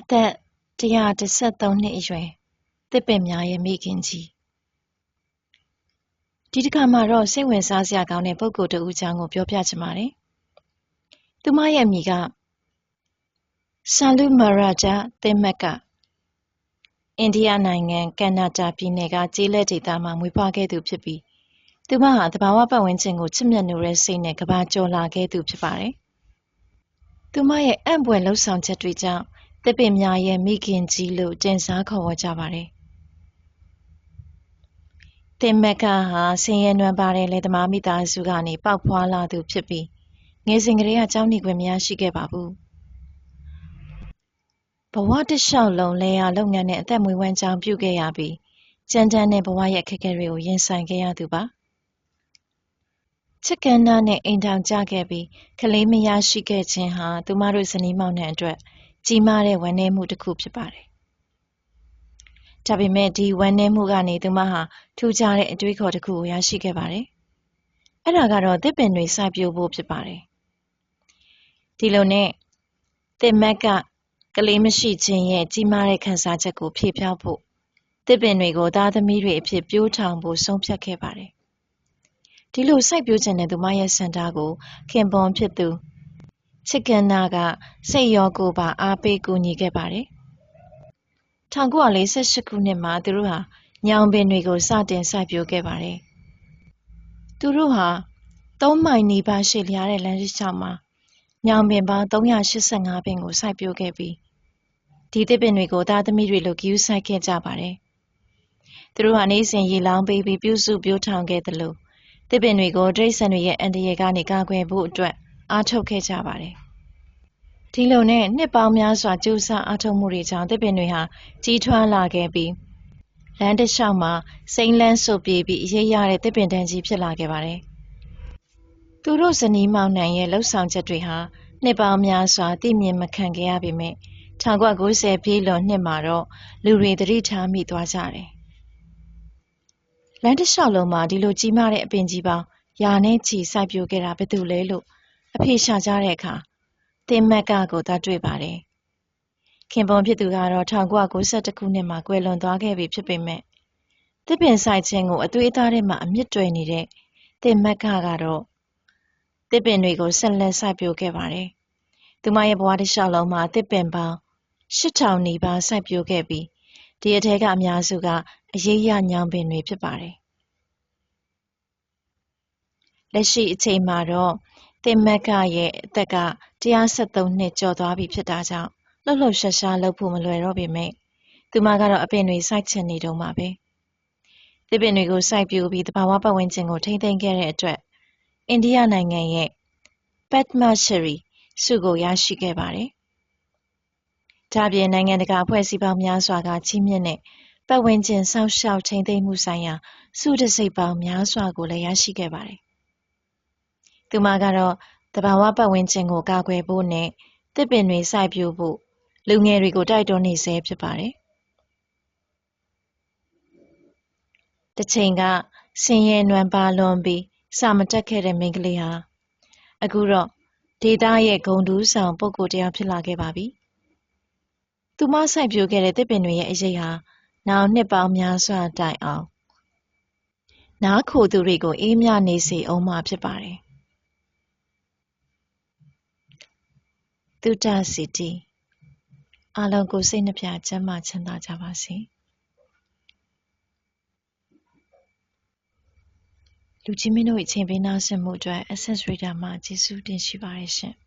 အသက်113နှစ်အရွယ်သစ်ပင်များရဲ့မိခင်ကြီးဒီတစ်ခါမှာတော့စိတ်ဝင်စားစရာကောင်းတဲ့ပုဂ္ဂိုလ်တစ်ဦးချောင်းကိုပြောပြချင်ပါတယ်။သူမရဲ့အမည်ကဆာလူမာရာဂျာသင်မက်ကအိန္ဒိယနိုင်ငံကန်နာတာပြည်နယ်ကကျေးလက်ဒေသမှာမွေးဖွားခဲ့သူဖြစ်ပြီးသူမဟာသဘာဝပတ်ဝန်းကျင်ကိုချစ်မြတ်နိုးတဲ့စိတ်နဲ့ကဘာကျော်လာခဲ့သူဖြစ်ပါတယ်။သူမရဲ့အံ့ဖွယ်လှုပ်ဆောင်ချက်တွေကြောင့် သစ်ပင်များရဲ့မိခင်ကြီးလို့တင်စားခေါ်ဝေါ်ကြပါတယ်။သင်မက်ကဟာဆင်းရဲနွမ်းပါးတဲ့လယ်သမားမိသားစုကနေပေါက်ဖွားလာသူဖြစ်ပြီးငယ်စဉ်ကတည်းကကျောင်းနေခွင့်မရရှိခဲ့ပါဘူး။ဘဝတစ်လျှောက်လုံးလယ်ယာလုပ်ငန်းနဲ့အသက်မွေးဝမ်းကြောင်းပြုခဲ့ရပြီးကြမ်းတမ်းတဲ့ဘဝရဲ့အခက်အခဲတွေကိုရင်ဆိုင်ခဲ့ရသူပါ။ချစ်ခင်နာနဲ့အိမ်ထောင်ကြခဲ့ပြီးကလေးမရရှိခဲ့ခြင်းဟာသူမတို့ဇနီးမောင်နှံအတွက် ကြီးမားတဲ့ဝမ်းနည်းမှုတစ်ခုဖြစ်ပါတယ်။ဒါပေမဲ့ဒီဝမ်းနည်းမှုကနေသူမဟာထူးခြားတဲ့အတွေးခေါ်တစ်ခုကိုရရှိခဲ့ပါတယ်။အဲ့ဒါကတော့သစ်ပင်တွေစိုက်ပျိုးဖို့ဖြစ်ပါတယ်။ဒီလိုနဲ့သစ်မက်ကကလေးမရှိခြင်းရဲ့ကြီးမားတဲ့ခံစားချက်ကိုဖြေဖျောက်ဖို့သစ်ပင်တွေကိုသားသမီးတွေအဖြစ်ပြိုးထောင်ဖို့ဆုံးဖြတ်ခဲ့ပါတယ်။ဒီလိုစိုက်ပျိုးခြင်းနဲ့သူမရဲ့စံတာကိုခင်ပွန်ဖြစ်သူ ချစ်ကန်နာက စိတ်ရောကိုယ်ပါအားပေးကူညီခဲ့ပါတယ်။1948ခုနှစ်မှာသူတို့ဟာညောင်ပင်တွေကိုစတင်စိုက်ပျိုးခဲ့ပါတယ်။သူတို့ဟာ3မိုင်နီးပါးရှည်လျားတဲ့လမ်းတစ်လျှောက်မှာညောင်ပင်ပေါင်း385ပင်ကိုစိုက်ပျိုးခဲ့ပြီးဒီသစ်ပင်တွေကိုသားသမီးတွေလိုဂရုစိုက်ခဲ့ကြပါတယ်။သူတို့ဟာနေ့စဉ်ရေလောင်းပေးပြီးပြုစုပျိုးထောင်ခဲ့သလိုသစ်ပင်တွေကိုတိရစ္ဆာန်တွေရဲ့အန္တရာယ်ကနေကာကွယ်ဖို့အတွက် အားထုတ်ခဲ့ကြပါတယ်။ဒီလိုနဲ့နှစ်ပေါင်းများစွာကြိုးစားအားထုတ်မှုတွေကြောင့်သစ်ပင်တွေဟာကြီးထွားလာခဲ့ပြီးလမ်းတစ်လျှောက်မှာစိမ်းလန်းဆုတ်ပြေးပြီးအရေးရတဲ့သစ်ပင်တန်းကြီးဖြစ်လာခဲ့ပါတယ်။သူတို့ဇနီးမောင်နှံရဲ့လှုပ်ဆောင်ချက်တွေဟာနှစ်ပေါင်းများစွာသိမြင်မခံခဲ့ရပေမဲ့1990ပြည့်လွန်နှစ်မှာတော့လူတွေသတိထားမိသွားကြတယ်။လမ်းတစ်လျှောက်လုံးမှာဒီလိုကြီးမားတဲ့အပင်ကြီးပေါင်းရာနဲ့ချီစိုက်ပျိုးခဲ့တာဘယ်သူလဲလို့ အဖေရှာကြတဲ့အခါသင်မက်ကကိုသာတွေ့ပါတယ်။ခင်ပွန်ဖြစ်သူကတော့1992ခုနှစ်မှာကွယ်လွန်သွားခဲ့ပြီဖြစ်ပေမဲ့သစ်ပင်စိုက်ခြင်းကိုအသွေးအသားထဲမှာအမြင့်တွယ်နေတဲ့သင်မက်ကကတော့သစ်ပင်တွေကိုဆက်လက်စိုက်ပျိုးခဲ့ပါတယ်။သူမရဲ့ဘဝတစ်လျှောက်လုံးမှာသစ်ပင်ပေါင်း8000နီးပါးစိုက်ပျိုးခဲ့ပြီးဒီအထက်ကအများစုကအရေးရညောင်ပင်တွေဖြစ်ပါတယ်။လက်ရှိအချိန်မှာတော့ သင်မက်ကရဲ့အသက်က173နှစ်ကျော်သွားပြီဖြစ်တာကြောင့်လှုပ်လှုပ်ရှားရှားလုပ်ဖို့မလွယ်တော့ပေမဲ့သူမကတော့အပင်တွေစိုက်ချင်နေတုံးပါပဲ။သစ်ပင်တွေကိုစိုက်ပျိုးပြီးတဘာဝပတ်ဝန်းကျင်ကိုထိမ့်သိမ်းခဲ့တဲ့အတွက်အိန္ဒိယနိုင်ငံရဲ့ Padma Shri ဆုကိုရရှိခဲ့ပါတယ်။ဒါပြင်နိုင်ငံတကာအဖွဲ့အစည်းပေါင်းများစွာကချီးမြှင့်တဲ့ပတ်ဝန်းကျင်စောင့်ရှောက်ထိန်းသိမ်းမှုဆိုင်ရာဆုတံဆိပ်ပေါင်းများစွာကိုလည်းရရှိခဲ့ပါတယ်။ သူမကတော့တဘာဝပတ်ဝန်းကျင်ကိုကာကွယ်ဖို့နဲ့သစ်ပင်တွေစိုက်ပျိုးဖို့လူငယ်တွေကိုတိုက်တွန်းနေဆဲဖြစ်ပါတယ်။တစ်ချိန်ကဆင်းရဲနွမ်းပါးလွန်ပြီးစာမတတ်ခဲ့တဲ့မိန်းကလေးဟာအခုတော့ဒေသရဲ့ဂုဏ်ထူးဆောင်ပုဂ္ဂိုလ်တစ်ယောက်ဖြစ်လာခဲ့ပါပြီ။သူမစိုက်ပျိုးခဲ့တဲ့သစ်ပင်တွေရဲ့အရိပ်ဟာနောင်နှစ်ပေါင်းများစွာတိုင်အောင်နားခိုသူတွေကိုအေးမြနေစေအောင်မှာဖြစ်ပါတယ်။ သုတစီတီအားလုံးကိုစိတ်နှပြချမ်းသာချမ်းသာကြပါစေ။လူကြီးမင်းတို့၏အချိန်ပေးနားဆင်မှုအတွက် Access Reader မှာကျေးဇူးတင်ရှိပါတယ်ရှင်။